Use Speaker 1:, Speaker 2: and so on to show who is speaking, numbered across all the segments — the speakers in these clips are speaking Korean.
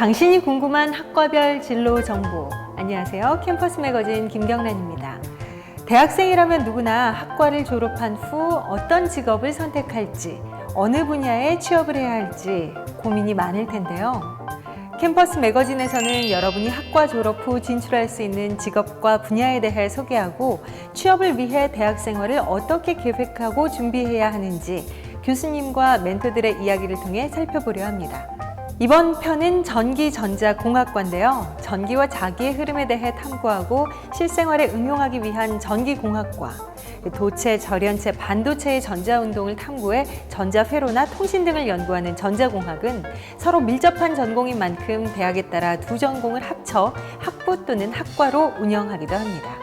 Speaker 1: 당신이 궁금한 학과별 진로 정보. 안녕하세요. 캠퍼스 매거진 김경란입니다. 대학생이라면 누구나 학과를 졸업한 후 어떤 직업을 선택할지, 어느 분야에 취업을 해야 할지 고민이 많을 텐데요. 캠퍼스 매거진에서는 여러분이 학과 졸업 후 진출할 수 있는 직업과 분야에 대해 소개하고 취업을 위해 대학 생활을 어떻게 계획하고 준비해야 하는지 교수님과 멘토들의 이야기를 통해 살펴보려 합니다. 이번 편은 전기전자공학과인데요. 전기와 자기의 흐름에 대해 탐구하고 실생활에 응용하기 위한 전기공학과, 도체, 절연체, 반도체의 전자운동을 탐구해 전자회로나 통신 등을 연구하는 전자공학은 서로 밀접한 전공인 만큼 대학에 따라 두 전공을 합쳐 학부 또는 학과로 운영하기도 합니다.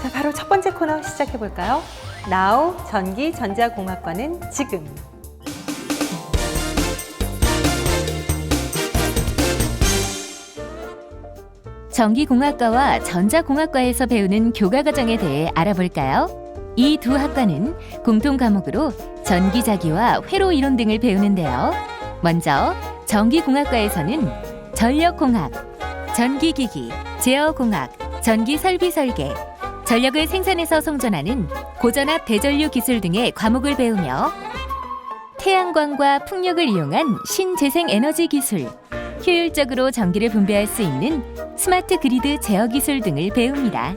Speaker 1: 자, 바로 첫 번째 코너 시작해 볼까요? 나우 전기 전자공학과는 지금.
Speaker 2: 전기공학과와 전자공학과에서 배우는 교과 과정에 대해 알아볼까요? 이 두 학과는 공통 과목으로 전기자기와 회로 이론 등을 배우는데요. 먼저 전기공학과에서는 전력공학, 전기기기, 제어공학, 전기설비 설계, 전력을 생산해서 송전하는 고전압 대전류 기술 등의 과목을 배우며 태양광과 풍력을 이용한 신재생 에너지 기술, 효율적으로 전기를 분배할 수 있는 스마트 그리드 제어 기술 등을 배웁니다.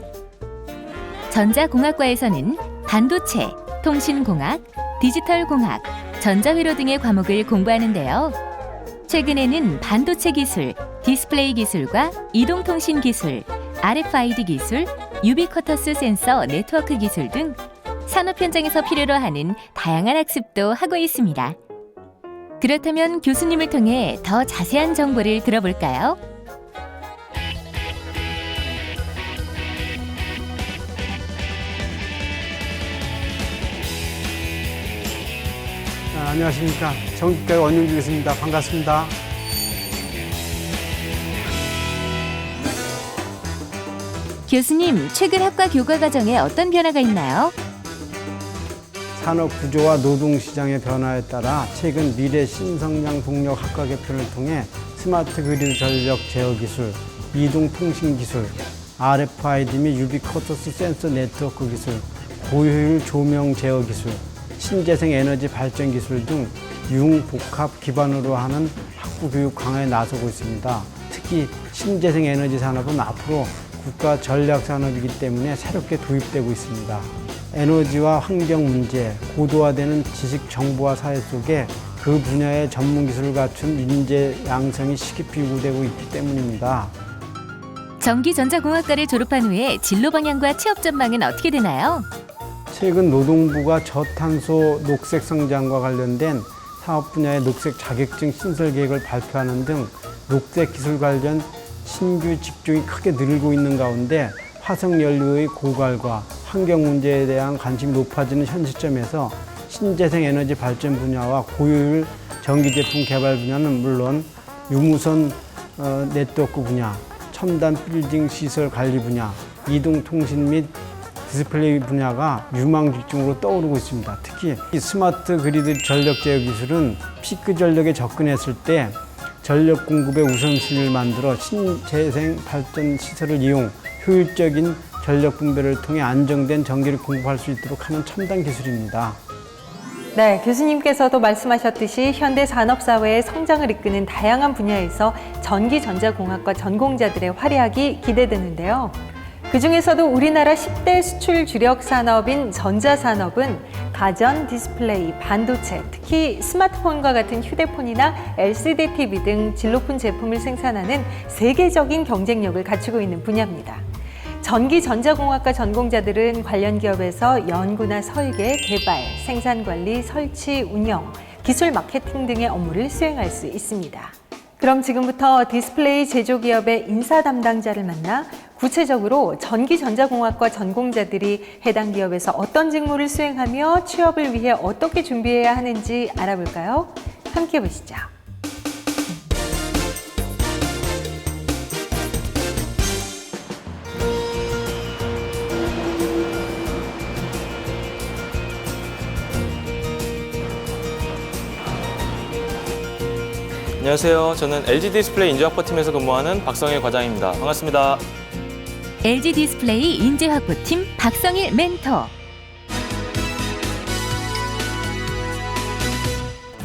Speaker 2: 전자공학과에서는 반도체, 통신공학, 디지털공학, 전자회로 등의 과목을 공부하는데요. 최근에는 반도체 기술, 디스플레이 기술과 이동통신 기술, RFID 기술, 유비쿼터스 센서 네트워크 기술 등 산업 현장에서 필요로 하는 다양한 학습도 하고 있습니다. 그렇다면 교수님을 통해 더 자세한 정보를 들어볼까요?
Speaker 3: 아, 안녕하십니까. 전기과 원영주 교수입니다. 반갑습니다.
Speaker 2: 교수님, 최근 학과 교과 과정에 어떤 변화가 있나요?
Speaker 3: 산업 구조와 노동 시장의 변화에 따라 최근 미래 신성장 동력 학과 개편을 통해 스마트 그리드 전력 제어 기술, 이동 통신 기술, RFID 및 유비쿼터스 센서 네트워크 기술, 고효율 조명 제어 기술, 신재생 에너지 발전 기술 등 융복합 기반으로 하는 학부 교육 강화에 나서고 있습니다. 특히 신재생 에너지 산업은 앞으로 국가 전략 산업이기 때문에 새롭게 도입되고 있습니다. 에너지와 환경 문제, 고도화되는 지식 정보화 사회 속에 그 분야의 전문 기술을 갖춘 인재 양성이 시급히 요구되고 있기 때문입니다.
Speaker 2: 전기전자공학과를 졸업한 후에 진로 방향과 취업 전망은 어떻게 되나요?
Speaker 3: 최근 노동부가 저탄소 녹색 성장과 관련된 사업 분야의 녹색 자격증 신설 계획을 발표하는 등 녹색 기술 관련 신규 직종이 크게 늘고 있는 가운데 화석 연료의 고갈과 환경 문제에 대한 관심이 높아지는 현 시점에서 신재생 에너지 발전 분야와 고효율 전기 제품 개발 분야는 물론 유무선 어, 네트워크 분야, 첨단 빌딩 시설 관리 분야, 이동 통신 및 디스플레이 분야가 유망 직종으로 떠오르고 있습니다. 특히 이 스마트 그리드 전력 제어 기술은 피크 전력에 접근했을 때 전력 공급의 우선순위를 만들어 신재생 발전 시설을 이용 효율적인 전력 분배를 통해 안정된 전기를 공급할 수 있도록 하는 첨단 기술입니다.
Speaker 1: 네, 교수님께서도 말씀하셨듯이 현대 산업 사회의 성장을 이끄는 다양한 분야에서 전기전자공학과 전공자들의 활약이 기대되는데요. 그 중에서도 우리나라 10대 수출 주력 산업인 전자산업은 가전, 디스플레이, 반도체, 특히 스마트폰과 같은 휴대폰이나 LCD TV 등 진로품 제품을 생산하는 세계적인 경쟁력을 갖추고 있는 분야입니다. 전기 전자공학과 전공자들은 관련 기업에서 연구나 설계, 개발, 생산 관리, 설치, 운영, 기술 마케팅 등의 업무를 수행할 수 있습니다. 그럼 지금부터 디스플레이 제조 기업의 인사 담당자를 만나 구체적으로 전기 전자공학과 전공자들이 해당 기업에서 어떤 직무를 수행하며 취업을 위해 어떻게 준비해야 하는지 알아볼까요? 함께 보시죠.
Speaker 4: 안녕하세요. 저는 LG 디스플레이 인재확보 팀에서 근무하는 박성일 과장입니다. 반갑습니다.
Speaker 2: LG 디스플레이 인재 확보팀 박성일 멘토.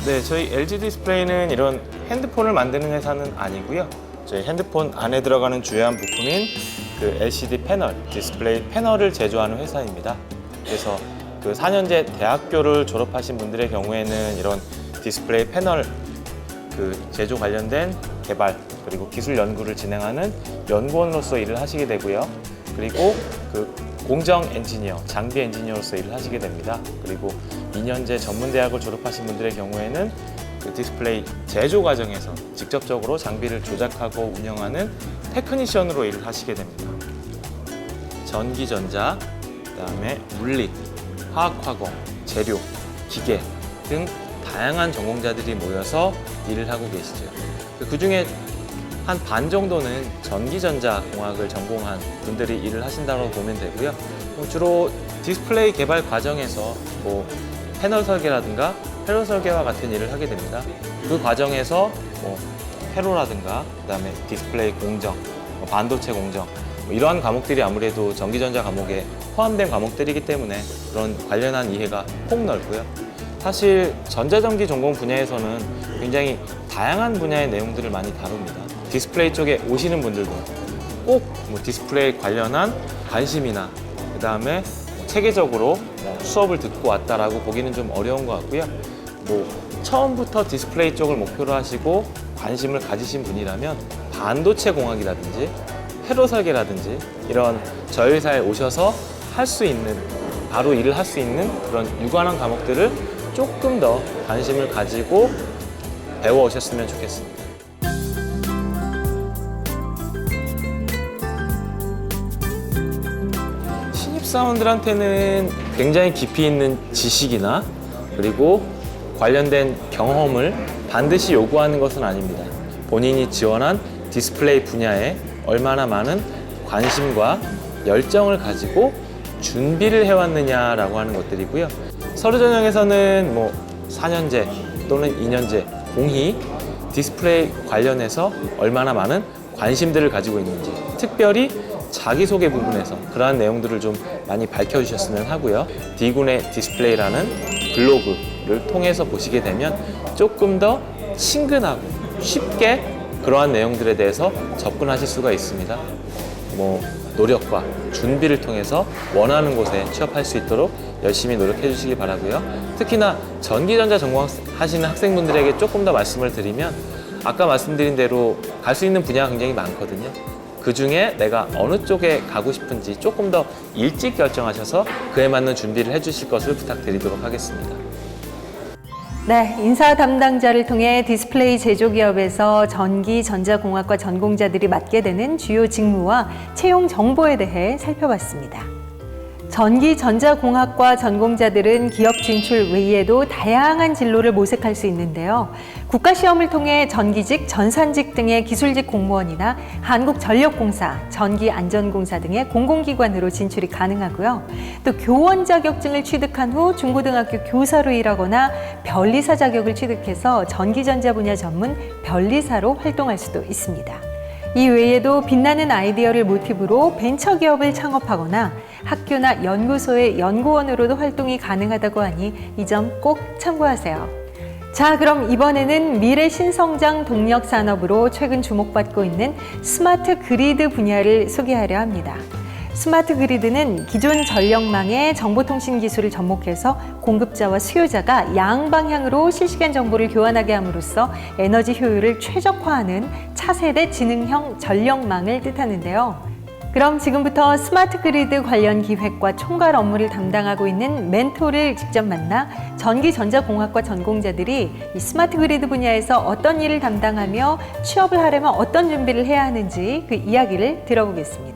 Speaker 4: 네, 저희 LG 디스플레이는 이런 핸드폰을 만드는 회사는 아니고요. 저희 핸드폰 안에 들어가는 주요한 부품인 그 LCD 패널, 디스플레이 패널을 제조하는 회사입니다. 그래서 그 4년제 대학교를 졸업하신 분들의 경우에는 이런 디스플레이 패널 그 제조 관련된 개발 그리고 기술 연구를 진행하는 연구원으로서 일을 하시게 되고요. 그리고 그 공정 엔지니어, 장비 엔지니어로서 일을 하시게 됩니다. 그리고 2년제 전문 대학을 졸업하신 분들의 경우에는 그 디스플레이 제조 과정에서 직접적으로 장비를 조작하고 운영하는 테크니션으로 일을 하시게 됩니다. 전기 전자, 그다음에 물리, 화학 화공, 재료, 기계 등 다양한 전공자들이 모여서 일을 하고 계시죠. 그 중에 한 반 정도는 전기전자 공학을 전공한 분들이 일을 하신다고 보면 되고요. 뭐 주로 디스플레이 개발 과정에서 뭐 패널 설계라든가 회로 설계와 같은 일을 하게 됩니다. 그 과정에서 뭐 회로라든가 그다음에 디스플레이 공정, 뭐 반도체 공정 뭐 이러한 과목들이 아무래도 전기전자 과목에 포함된 과목들이기 때문에 그런 관련한 이해가 폭 넓고요. 사실 전자전기 전공 분야에서는 굉장히 다양한 분야의 내용들을 많이 다룹니다. 디스플레이 쪽에 오시는 분들도 꼭 뭐 디스플레이 관련한 관심이나 그 다음에 체계적으로 뭐 수업을 듣고 왔다라고 보기는 좀 어려운 것 같고요. 뭐 처음부터 디스플레이 쪽을 목표로 하시고 관심을 가지신 분이라면 반도체 공학이라든지 회로 설계라든지 이런 저희 회사에 오셔서 할 수 있는 바로 일을 할 수 있는 그런 유관한 과목들을 조금 더 관심을 가지고 배워 오셨으면 좋겠습니다. 신입사원들한테는 굉장히 깊이 있는 지식이나 그리고 관련된 경험을 반드시 요구하는 것은 아닙니다. 본인이 지원한 디스플레이 분야에 얼마나 많은 관심과 열정을 가지고 준비를 해왔느냐라고 하는 것들이고요. 서류 전형에서는 뭐 4년제 또는 2년제 공히 디스플레이 관련해서 얼마나 많은 관심들을 가지고 있는지 특별히 자기소개 부분에서 그러한 내용들을 좀 많이 밝혀주셨으면 하고요. D군의 디스플레이라는 블로그를 통해서 보시게 되면 조금 더 친근하고 쉽게 그러한 내용들에 대해서 접근하실 수가 있습니다. 뭐 노력과 준비를 통해서 원하는 곳에 취업할 수 있도록 열심히 노력해 주시기 바라고요. 특히나 전기전자 전공하시는 학생분들에게 조금 더 말씀을 드리면 아까 말씀드린 대로 갈 수 있는 분야가 굉장히 많거든요. 그 중에 내가 어느 쪽에 가고 싶은지 조금 더 일찍 결정하셔서 그에 맞는 준비를 해 주실 것을 부탁드리도록 하겠습니다.
Speaker 1: 네, 인사 담당자를 통해 디스플레이 제조 기업에서 전기 전자공학과 전공자들이 맡게 되는 주요 직무와 채용 정보에 대해 살펴봤습니다. 전기 전자공학과 전공자들은 기업 진출 외에도 다양한 진로를 모색할 수 있는데요. 국가시험을 통해 전기직, 전산직 등의 기술직 공무원이나 한국전력공사, 전기안전공사 등의 공공기관으로 진출이 가능하고요. 또 교원 자격증을 취득한 후 중고등학교 교사로 일하거나 변리사 자격을 취득해서 전기전자 분야 전문 변리사로 활동할 수도 있습니다. 이 외에도 빛나는 아이디어를 모티브로 벤처 기업을 창업하거나 학교나 연구소의 연구원으로도 활동이 가능하다고 하니 이 점 꼭 참고하세요. 자, 그럼 이번에는 미래 신성장 동력 산업으로 최근 주목받고 있는 스마트 그리드 분야를 소개하려 합니다. 스마트 그리드는 기존 전력망의 정보통신 기술을 접목해서 공급자와 수요자가 양방향으로 실시간 정보를 교환하게 함으로써 에너지 효율을 최적화하는 차세대 지능형 전력망을 뜻하는데요. 그럼 지금부터 스마트 그리드 관련 기획과 총괄 업무를 담당하고 있는 멘토를 직접 만나 전기 전자공학과 전공자들이 이 스마트 그리드 분야에서 어떤 일을 담당하며 취업을 하려면 어떤 준비를 해야 하는지 그 이야기를 들어보겠습니다.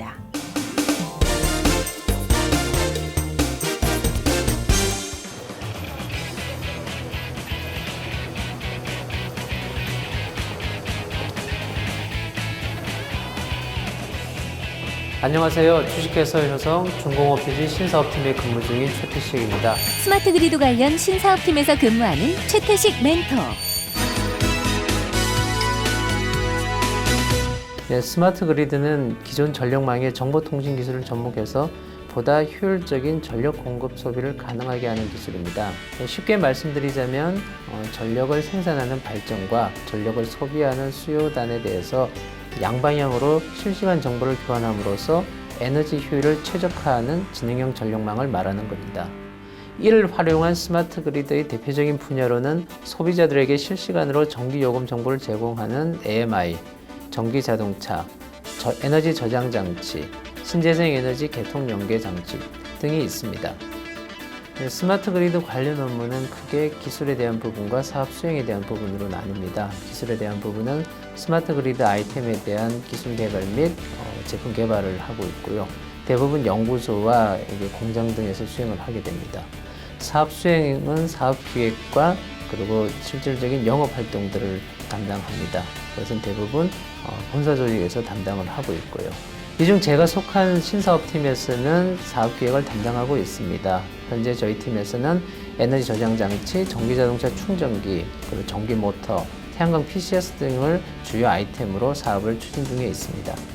Speaker 5: 안녕하세요. 주식회사 효성 중공업비지 신사업팀에 근무 중인 최태식입니다.
Speaker 2: 스마트 그리드 관련 신사업팀에서 근무하는 최태식 멘토.
Speaker 5: 네, 스마트 그리드는 기존 전력망의 정보통신 기술을 접목해서 보다 효율적인 전력 공급 소비를 가능하게 하는 기술입니다. 쉽게 말씀드리자면 어, 전력을 생산하는 발전과 전력을 소비하는 수요단에 대해서 양방향으로 실시간 정보를 교환함으로써 에너지 효율을 최적화하는 지능형 전력망을 말하는 겁니다. 이를 활용한 스마트 그리드의 대표적인 분야로는 소비자들에게 실시간으로 전기 요금 정보를 제공하는 AMI, 전기 자동차, 저- 에너지 저장 장치, 신재생 에너지 개통 연계 장치 등이 있습니다. 네, 스마트 그리드 관련 업무는 크게 기술에 대한 부분과 사업 수행에 대한 부분으로 나뉩니다. 기술에 대한 부분은 스마트 그리드 아이템에 대한 기술 개발 및 어, 제품 개발을 하고 있고요. 대부분 연구소와 공장 등에서 수행을 하게 됩니다. 사업 수행은 사업 기획과 그리고 실질적인 영업 활동들을 담당합니다. 그것은 대부분 어, 본사 조직에서 담당을 하고 있고요. 이 중 제가 속한 신사업팀에서는 사업 기획을 담당하고 있습니다. 현재 저희 팀에서는 에너지 저장 장치, 전기 자동차 충전기, 그리고 전기 모터, 태양광 PCS 등을 주요 아이템으로 사업을 추진 중에 있습니다.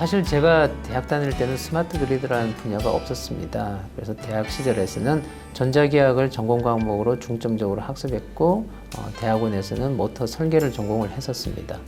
Speaker 5: 사실 제가 대학 다닐 때는 스마트 그리드라는 분야가 없었습니다. 그래서 대학 시절에서는 전자기학을 전공 과목으로 중점적으로 학습했고 어, 대학원에서는 모터 설계를 전공을 했었습니다.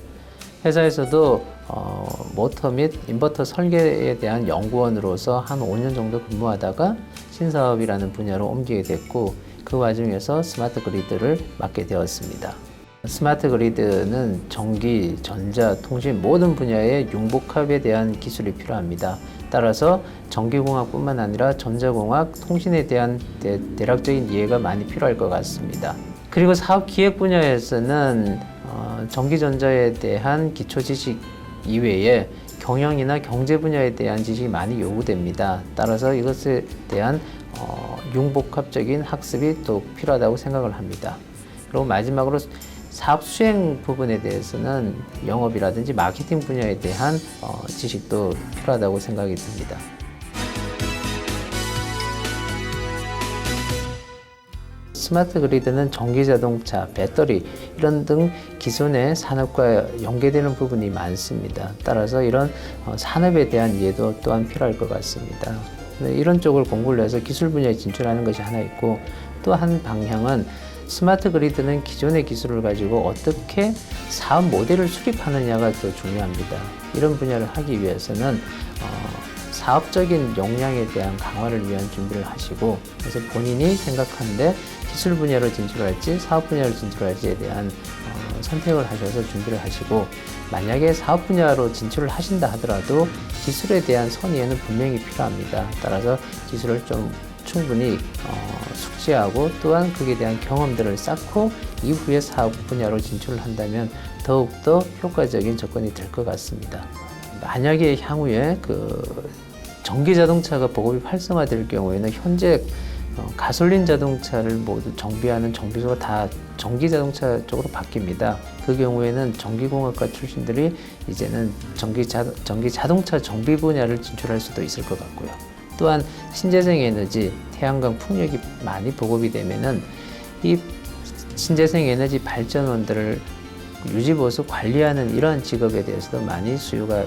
Speaker 5: 회사에서도 어, 모터 및 인버터 설계에 대한 연구원으로서 한 5년 정도 근무하다가 신사업이라는 분야로 옮기게 됐고 그 와중에서 스마트 그리드를 맡게 되었습니다. 스마트 그리드는 전기, 전자, 통신 모든 분야의 융복합에 대한 기술이 필요합니다. 따라서 전기공학뿐만 아니라 전자공학, 통신에 대한 대, 대략적인 이해가 많이 필요할 것 같습니다. 그리고 사업 기획 분야에서는 어, 전기전자에 대한 기초 지식 이외에 경영이나 경제 분야에 대한 지식이 많이 요구됩니다. 따라서 이것에 대한 어, 융복합적인 학습이 또 필요하다고 생각을 합니다. 그리고 마지막으로 사업 수행 부분에 대해서는 영업이라든지 마케팅 분야에 대한 어, 지식도 필요하다고 생각이 듭니다. 스마트 그리드는 전기 자동차, 배터리 이런 등 기존의 산업과 연계되는 부분이 많습니다. 따라서 이런 어, 산업에 대한 이해도 또한 필요할 것 같습니다. 네, 이런 쪽을 공부를 해서 기술 분야에 진출하는 것이 하나 있고 또 한 방향은 스마트 그리드는 기존의 기술을 가지고 어떻게 사업 모델을 수립하느냐가 더 중요합니다. 이런 분야를 하기 위해서는 어, 사업적인 역량에 대한 강화를 위한 준비를 하시고 그래서 본인이 생각하는데 기술 분야로 진출할지 사업 분야로 진출할지에 대한 어, 선택을 하셔서 준비를 하시고 만약에 사업 분야로 진출을 하신다 하더라도 기술에 대한 선의에는 분명히 필요합니다. 따라서 기술을 좀 충분히 어, 숙지하고 또한 그에 대한 경험들을 쌓고 이후에 사업 분야로 진출을 한다면 더욱더 효과적인 접근이 될 것 같습니다. 만약에 향후에 그 전기 자동차가 보급이 활성화될 경우에는 현재 어, 가솔린 자동차를 모두 정비하는 정비소가 다 전기 자동차 쪽으로 바뀝니다. 그 경우에는 전기공학과 출신들이 이제는 전기, 자, 전기 자동차 정비 분야를 진출할 수도 있을 것 같고요. 또한 신재생 에너지, 태양광 풍력이 많이 보급이 되면은 이 신재생 에너지 발전원들을 유지 보수 관리하는 이러한 직업에 대해서도 많이 수요가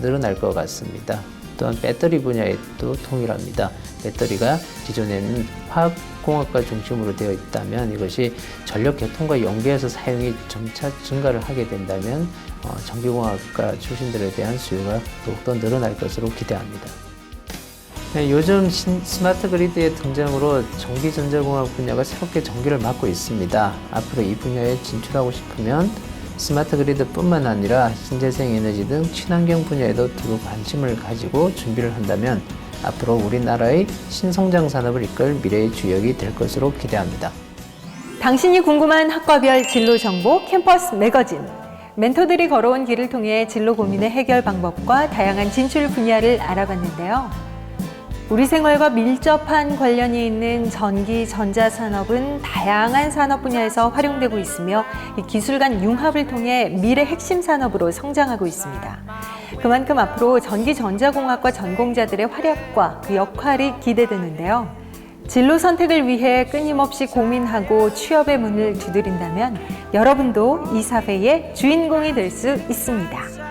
Speaker 5: 늘어날 것 같습니다. 또한 배터리 분야에도 동일합니다. 배터리가 기존에는 화학공학과 중심으로 되어 있다면 이것이 전력 개통과 연계해서 사용이 점차 증가를 하게 된다면 어, 전기공학과 출신들에 대한 수요가 더욱더 늘어날 것으로 기대합니다. 네, 요즘 신- 스마트 그리드의 등장으로 전기전자공학 분야가 새롭게 전기를 맡고 있습니다. 앞으로 이 분야에 진출하고 싶으면 스마트 그리드뿐만 아니라 신재생 에너지 등 친환경 분야에도 두루 관심을 가지고 준비를 한다면 앞으로 우리나라의 신성장 산업을 이끌 미래의 주역이 될 것으로 기대합니다.
Speaker 1: 당신이 궁금한 학과별 진로 정보 캠퍼스 매거진. 멘토들이 걸어온 길을 통해 진로 고민의 해결 방법과 다양한 진출 분야를 알아봤는데요. 우리 생활과 밀접한 관련이 있는 전기, 전자 산업은 다양한 산업 분야에서 활용되고 있으며 이 기술 간 융합을 통해 미래 핵심 산업으로 성장하고 있습니다. 그만큼 앞으로 전기 전자공학과 전공자들의 활약과 그 역할이 기대되는데요. 진로 선택을 위해 끊임없이 고민하고 취업의 문을 두드린다면 여러분도 이 사회의 주인공이 될 수 있습니다.